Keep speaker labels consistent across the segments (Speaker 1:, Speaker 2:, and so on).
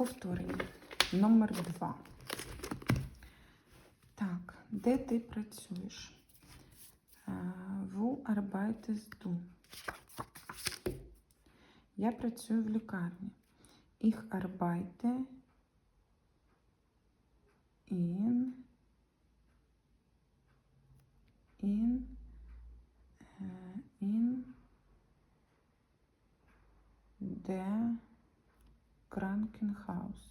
Speaker 1: Повторення. Номер два. Так, де ти працюєш? Е, Wo arbeitest du? Я працюю в лікарні. Ich in in äh, in der Krankenhaus.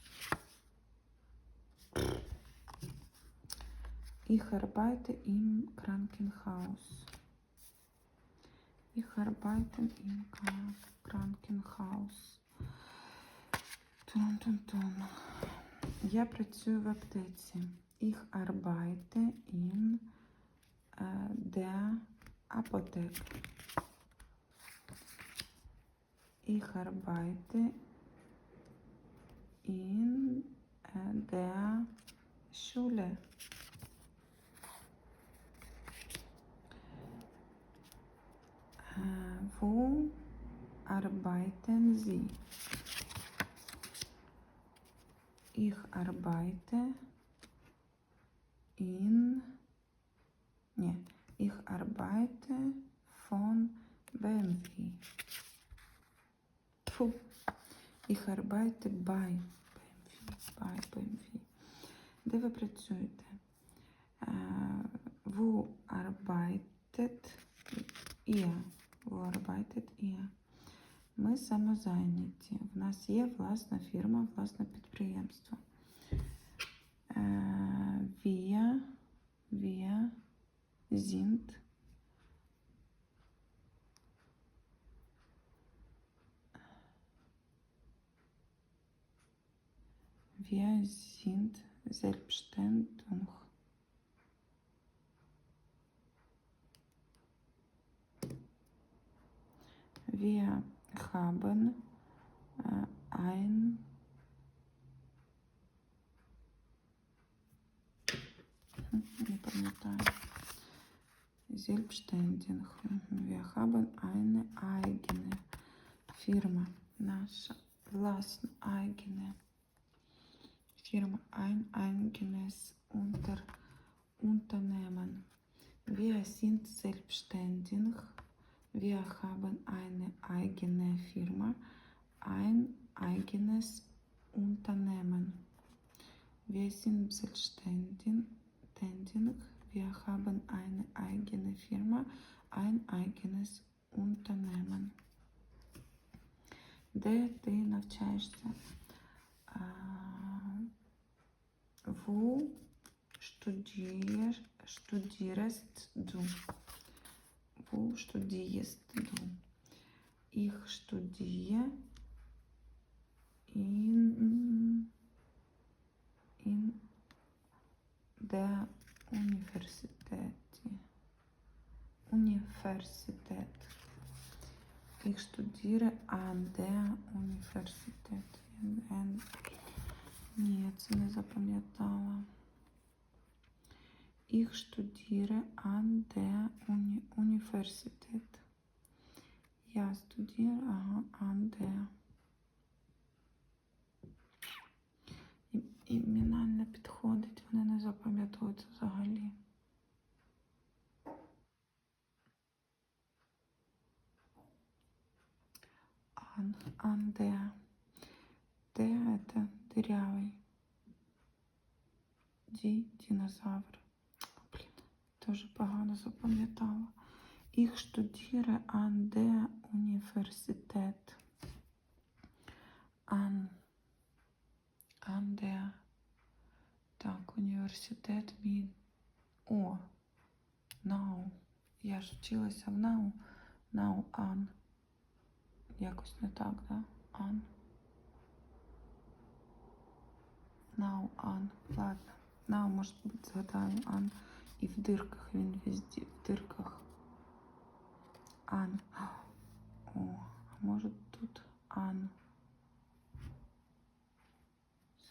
Speaker 1: Ich arbeite im Krankenhaus. Ich arbeite im Krankenhaus. Тун-тун-тун. Я працюю в аптеці. Ich arbeite in äh, der Apotheke. Ich arbeite in äh, der Schule. Äh, wo arbeiten Sie? Ich arbeite in. Nee, ich arbeite von BMW. Puh. Ich arbeite bei Bei BMW. Де ви працюєте? Wo arbeitet ihr? Wo arbeitet ihr? Ми самозайняті. В нас є власна фірма, власне підприємство. Wir, wir sind Wir sind selbstständig. Wir haben äh, ein Hm, не пам'ятаю. Selbstständig. Mhm. Wir haben eine eigene Firma. Наша власна eigene Firma. Ein eigenes Unter Unternehmen. Wir sind selbstständig. Wir haben eine eigene Firma. Ein eigenes Unternehmen. Wir sind selbstständig. ständig. Wir haben eine eigene Firma, ein eigenes Unternehmen. Де ти навчаєшся? Wo studier, studierst du? Wo studierst du? Ich studiere in, in der Universität. Universität. Ich studiere an der Universität. Н- Ні, це не запам'ятала. Ich studiere an der Uni. Я студію ага, an der. Імена не підходить, вони не запам'ятовуються взагалі. Де. Де це дырявий. Ді, динозавр. Блін, теж погано запам'ятала. Studiere an der Universität. An, an так, університет мій. О, нау. Я ж вчилася в нау. Нау ан. Якось не так, да? Ан. Нау ан. Ладно. Нау, може бути, згадаю ан. І в дирках він везде, в дирках. Ан. О, а може тут ан.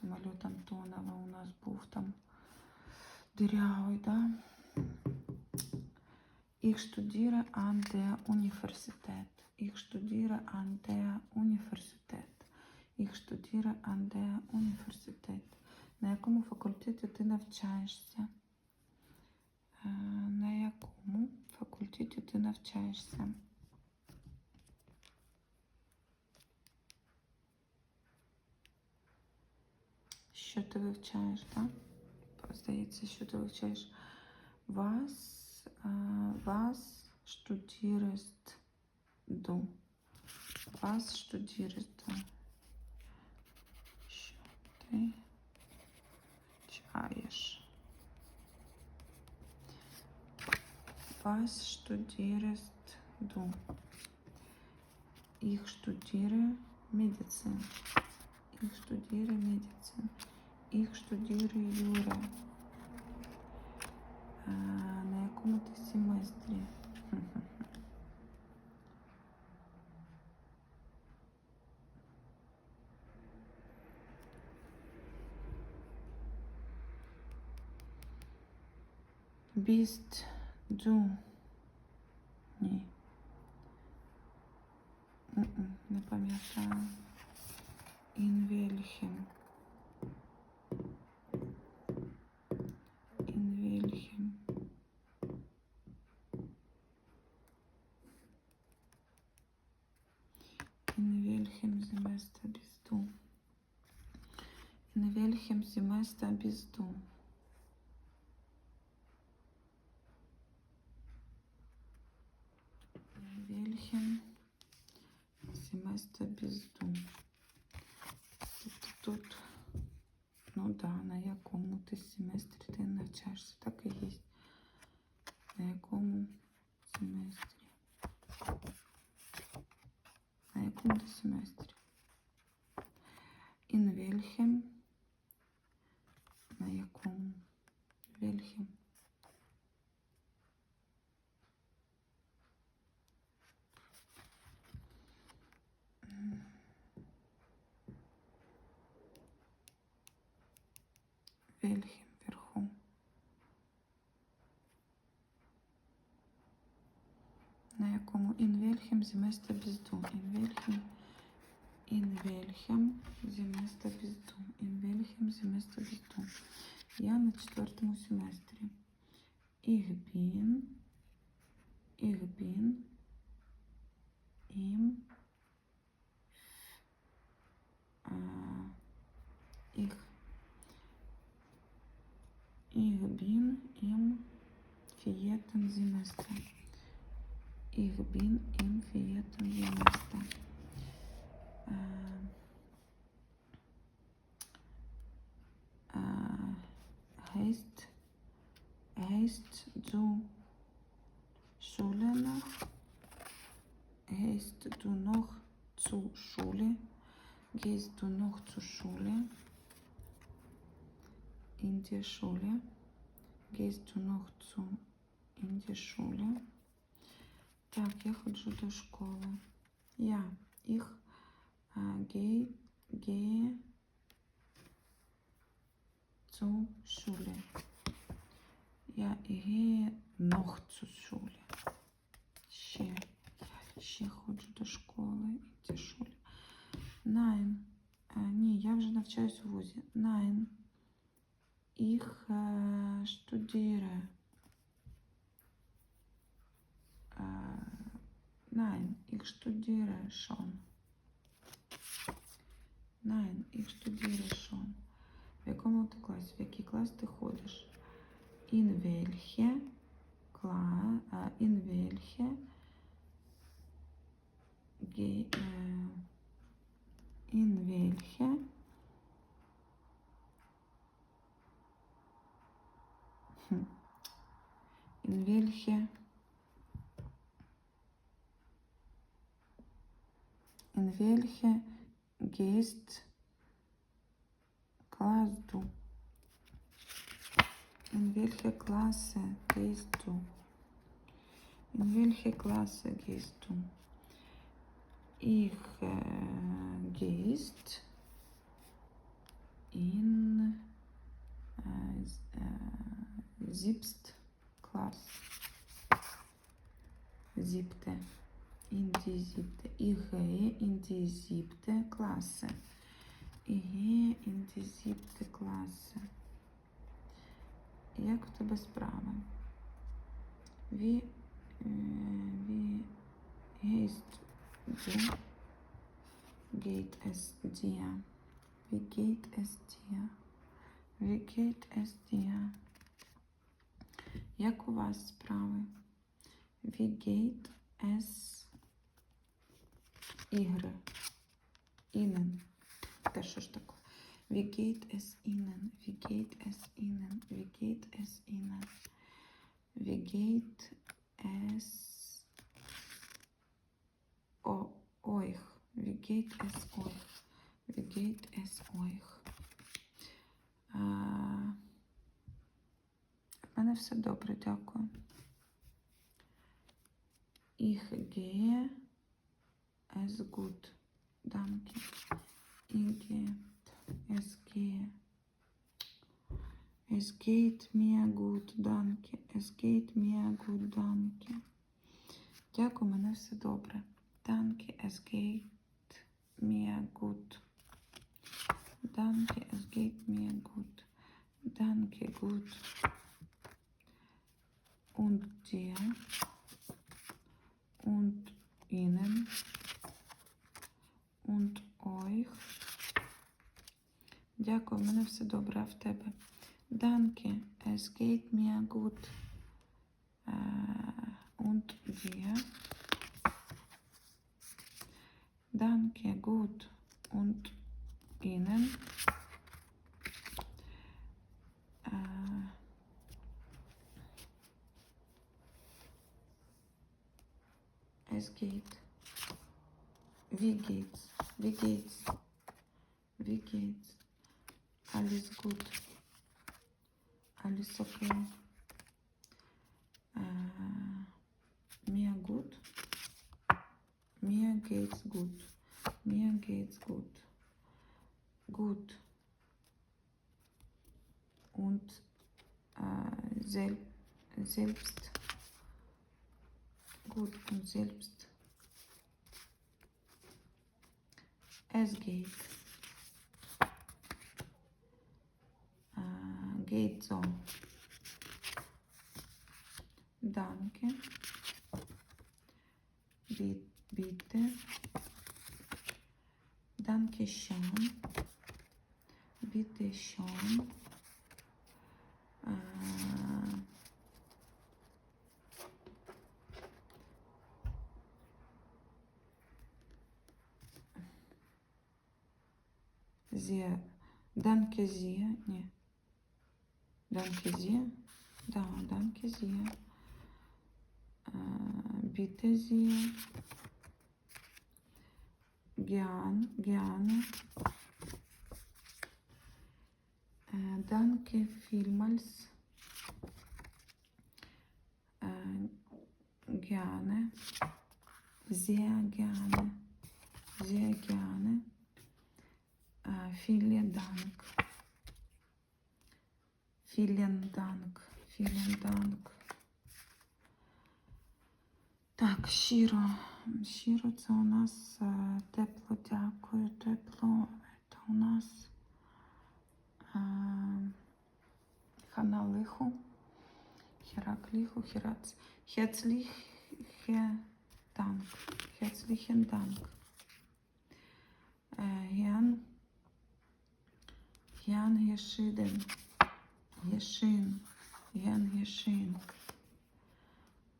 Speaker 1: Самоліт Антонова у нас був там дырявый, да? Ich studiere an der Universität. Ich studiere an der Universität. Ich studiere an der Universität. На якому факультеті ти навчаєшся? Е, На якому факультеті ти навчаєшся? Що ти вивчаєш, так? Здається, що ти вивчаєш. Was, äh, was studierst du? Was studierst du? Що ти вивчаєш? Was studierst du? Ich studiere Medizin. Ich studiere Medizin. Ich studiere Jura. На якому ти семестрі? Bist du? Ні. М-м, Не пам'ятаю. In welchem? In welchem? In welchem Semester bist du? In welchem Semester bist du? In welchem Bist du? Тобто тут, ну да, на якому ти семестрі ти навчаєшся, так і є. На якому семестрі? На якому ти семестрі? In welchem? На якому? Welchem? Welchem вверху? На якому? In welchem Semester bist du? In welchem Semester bist du? Я на четвертому семестрі. Ich bin, ich bin im, äh, ich Ich Ich bin im vierten Semester. Ähm, äh, heißt, heißt du Schule noch? Heißt du noch zur Schule? Gehst du noch zur Schule? in der Schule? Gehst du noch zu in der Schule? Так, я ходжу до школи. Я, ich äh, gehe, gehe zur Schule. Я ich gehe noch zur Schule. Ще, я ще ходжу до школи, in der Schule. Nein, е, ні, я вже навчаюсь у вузі. Nein. Ich äh, studiere. Äh, nein, ich studiere schon. Nein, ich studiere schon. В якому ти класі? В який клас ти ходиш? In welche Kla äh, in welche ge, äh, in welche Hm. In welche in welche gehst du? In welche Klasse gehst du? In welche Klasse gehst du? Ich äh, gehst in äh, äh, siebst Klasse. Siebte. Indizipte, IGE, Indizipte, класи. IGE, Indizipte, класи. Як у тебе справи? Ві, е, ві, гейст, ді, гейт ес дія. Ві гейт ес дія. Ві гейт ес дія. Як у вас справи? Ві гейт ес es Ihnen? Wie geht es Ihnen? Wie geht es Ihnen? Wie geht es o- euch? Wie geht es euch? Wie geht es euch? А, в мене все добре, дякую. Ich gehe es gut. Danke. Ich gehe es geht. Es geht mir gut, danke. Es geht mir gut, danke. Дякую, мене все добре. Danke, es geht mir gut. Danke, es geht mir gut. Danke, gut. Und dir. Und Ihnen. Und euch. Дякую, в мене все добре, а в тебе. Danke, es geht mir gut. Äh, und dir. Danke, gut. Und Ihnen. Äh, es geht. Wie geht's? Wie geht's? Wie geht's? Alles gut. Alles okay. Äh, mir gut. Mir geht's gut. Mir geht's gut. Gut. Und äh, sel selbst. Gut und selbst. Es Gate Äh, geht so. Danke. Bi- Bitte. Danke schön. Bitte schön. Äh, sehr. Danke sehr. Nee. Danke sehr. Da, danke sehr. Äh, bitte sehr. Gern, gerne. Vielen Dank. Так, щиро, щиро, це у нас е, тепло, дякую, тепло. Це у нас е, ханалиху, хераклиху, херац. Herzliche Dank. Herzlichen Dank. Е, Єшин, ян Єшин,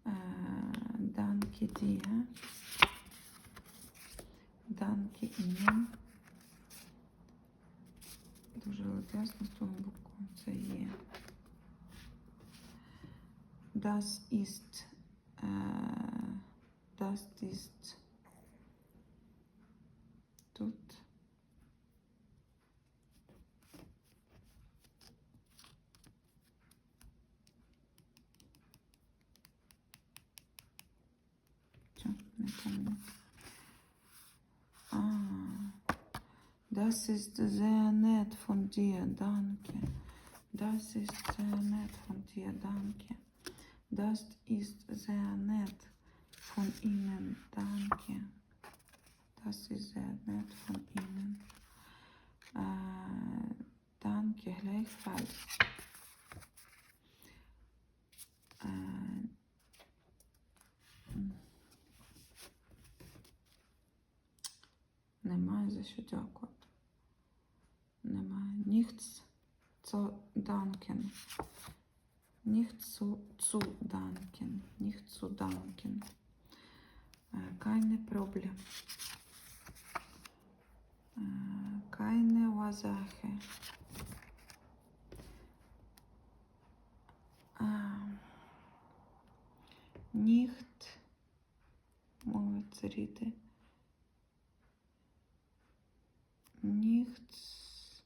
Speaker 1: э, Дан Кідія, Дан Кідія. Дуже летясно з того боку це є. Das ist, äh, das ist Ah, das ist sehr nett von dir, danke. Das ist sehr nett von dir, danke. Das ist sehr nett von Ihnen, danke. Das ist sehr nett von Ihnen. Äh, danke, gleichfalls. Äh, Немає. Ніхц цо данкен. Ніхцу цу данкен. Ніхцу данкен. Е, Keine Problem. Е, Keine Ursache. А, Nicht мовиться ріти. Nichts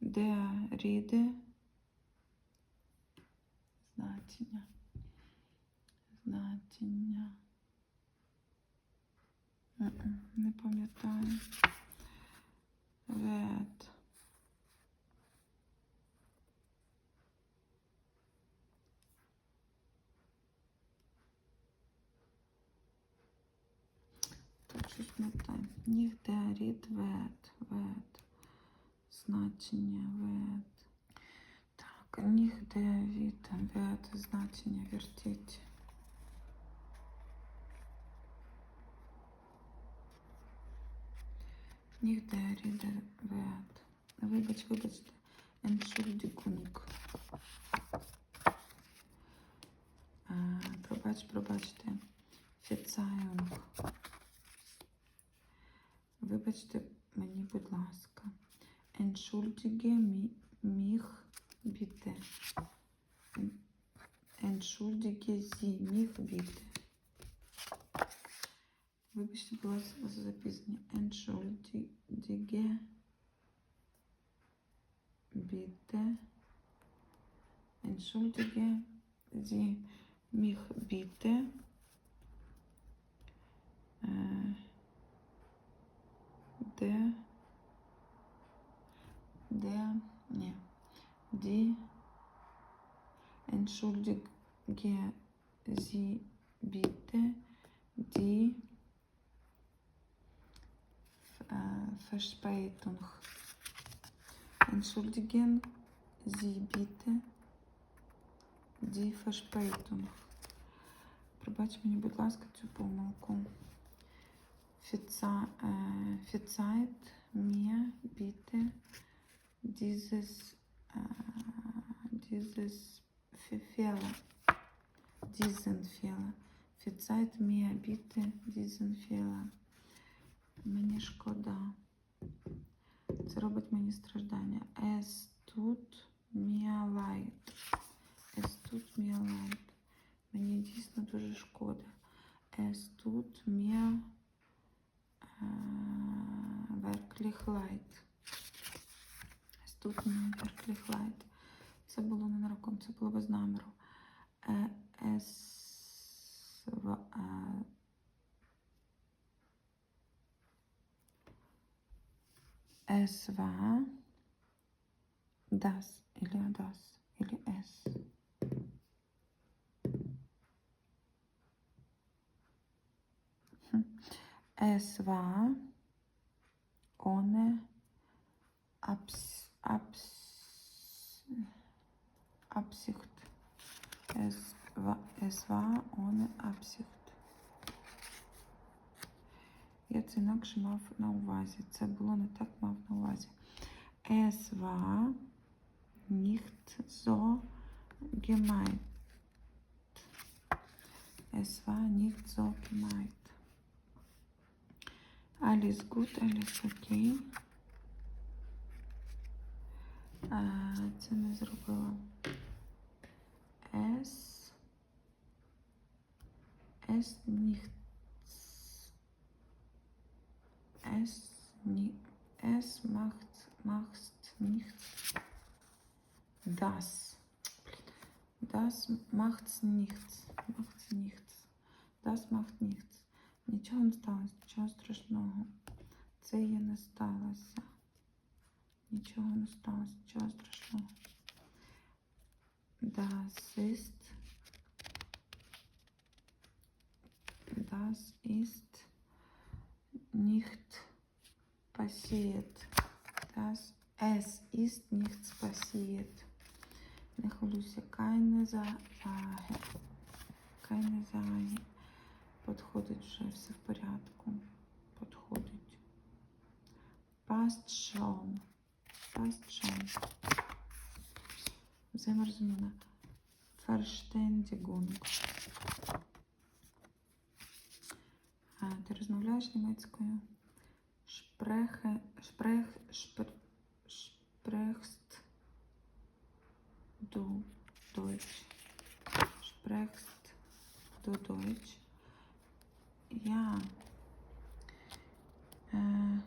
Speaker 1: der Rede. Значення. Значення. Не пам'ятаю. Вет. Щось не. Нігде рід вет. Вет. Значення вет. Так, нігде від вет. Значення вертіть. Нігде рід вет. Вибач, вибачте. Entschuldigung. Е, Пробач, пробачте. Verzeihung. Вибачте мені, будь ласка. Entschuldige mich bitte. En- Entschuldige Sie mich bitte. Вибачте, будь ласка, за запізнення. Entschuldige bitte. Entschuldige Sie mich bitte. Äh, der, der, ne, die, entschuldige Sie bitte, die äh, Verspätung. Entschuldigen Sie bitte die Verspätung. Пробач мені, будь ласка, цю помилку. Verze äh, verzeiht mir bitte dieses, äh, dieses Fehler. Diesen Fehler. Verzeiht mir bitte diesen Fehler. Мені шкода. Це робить мені страждання. Es tut mir leid. Es tut mir leid. Мені дійсно дуже шкода. Es tut mir äh, tut mir wirklich leid. Це було не нароком, це було без наміру. Е, е, Es war das или das или. Hm. Es war ohne Abs Abs Absicht. Es war, es war ohne Absicht. Я це інакше мав на увазі. Це було не. Es war nicht so gemeint. Es war nicht so gemeint. Alles gut, alles окей. А, це не зробила. Es es nicht es ni es macht macht nichts das das macht nichts macht nichts das macht nichts нічого не сталося нічого страшного це є не сталося нічого не сталося нічого страшного das ist das ist nicht passiert. Das, es ist nichts passiert. Не хвилюйся, keine Sorge. Keine Sorge. Подходить вже все в порядку. Подходить. Passt schon. Passt schon. Взаєморозуміння. Verständigung. Ти розмовляєш німецькою? Шпрехе, шпрех, шпр, шпрехст du Deutsch. Sprichst du Deutsch? Ja. Äh,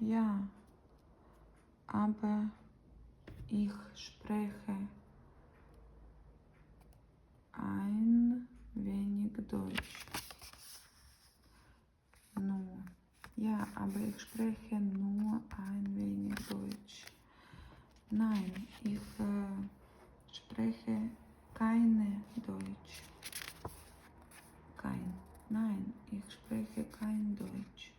Speaker 1: ja. Aber ich spreche ein wenig Deutsch. Nur. Ja, aber ich spreche nur ein wenig Deutsch. Nein, ich äh, spreche keine Deutsch. Kein. Nein, ich spreche kein Deutsch.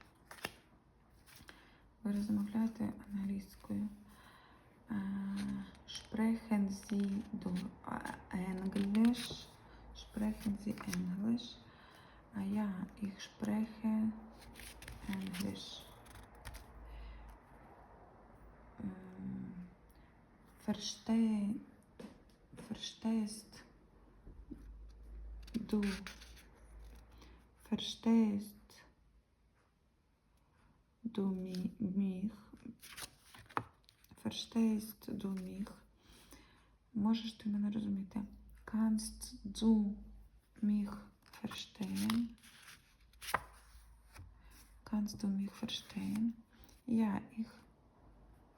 Speaker 1: Ви розмовляєте англійською. Е, Sprechen Sie du Englisch? Sprechen Sie Englisch? А я, ich spreche Englisch. М, Verstehe, verstehst mi- mich, verstehst du mich, можеш ти мене розуміти, kannst du mich verstehen, kannst du mich verstehen, ja, ich,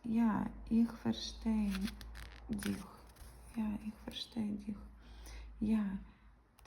Speaker 1: ja, ich verstehe dich, ja, ich verstehe dich, я,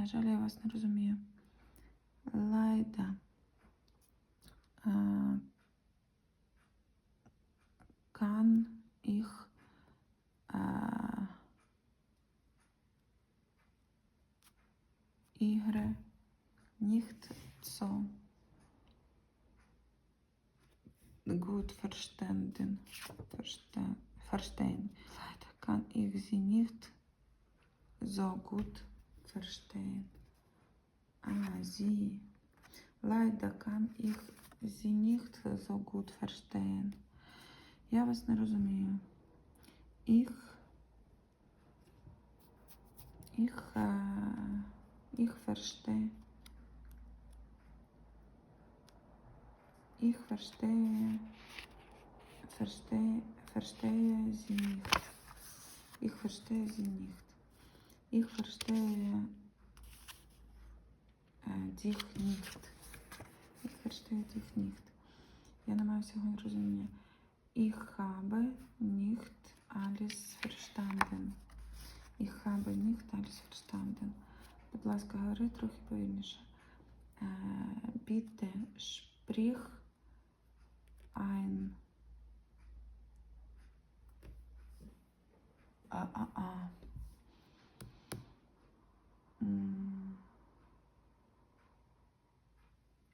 Speaker 1: На жаль, я вас не розумію. Äh, ich äh, Ihre nicht so gut verstanden, verste, verstehen. Leider kann ich sie nicht so gut verstehen. Ah, sie. Leider kann ich sie nicht so gut verstehen. Я вас не розумію. Ich, ich, äh, ich verstehe. Ich verstehe, verstehe, verstehe sie nicht. Ich verstehe sie Ich verstehe äh, dich nicht. Ich verstehe dich nicht. Я не маю всього розуміння. Ich habe nicht alles verstanden. Ich habe nicht alles verstanden. Будь ласка, говори трохи повільніше. Е, Bitte sprich ein. А, а, а. Ein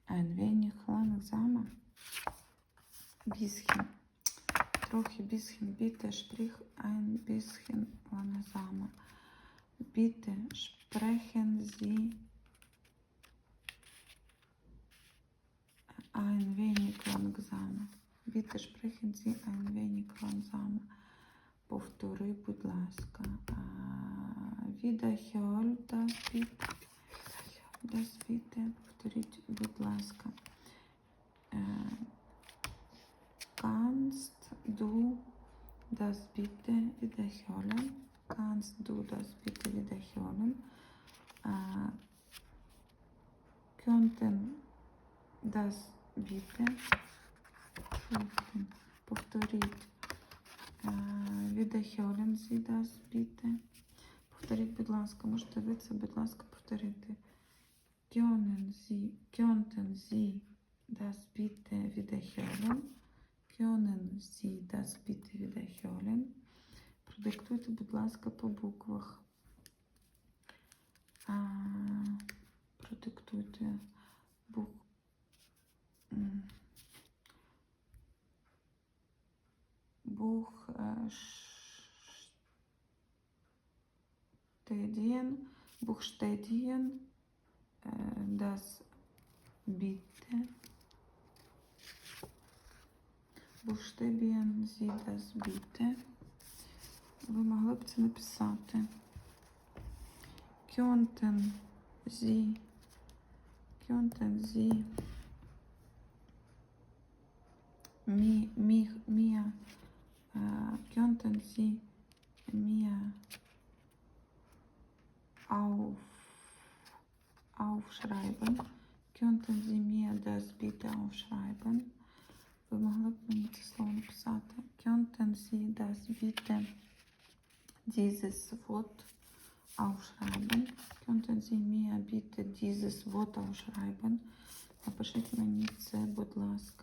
Speaker 1: wenig langsamer. Bisschen. Трохи bisschen. Bitte sprich ein bisschen langsamer. Bitte sprechen Sie ein wenig langsamer. Bitte sprechen Sie ein wenig langsamer. Повтори, будь ласка. А, Wiederhol das bitte. Das bitte. Повторіть, будь ласка. Е, das bitte wiederholen? Kannst du das bitte wiederholen? Äh, könnten das bitte Entschuldigung, повторіть. Е, Wiederholen Sie das bitte? Повторіть, будь ласка, можете ви це, будь ласка, повторити. Кьонен зі, könnten Sie das bitte wiederholen? дас bitte wiederholen? Продиктуйте, будь ласка, по буквах. А, Buchstedien, äh, das bitte. Buchstabieren Sie das bitte. Ви могли б це написати. Sie, könnten Sie mi, mich, mir, äh, könnten Sie mir auf, aufschreiben. Könnten Sie mir das bitte aufschreiben? Ви могли б мені це слово написати. Könnten Sie das bitte dieses Wort aufschreiben? Könnten Sie mir bitte dieses Wort aufschreiben? Напишіть мені це, будь ласка.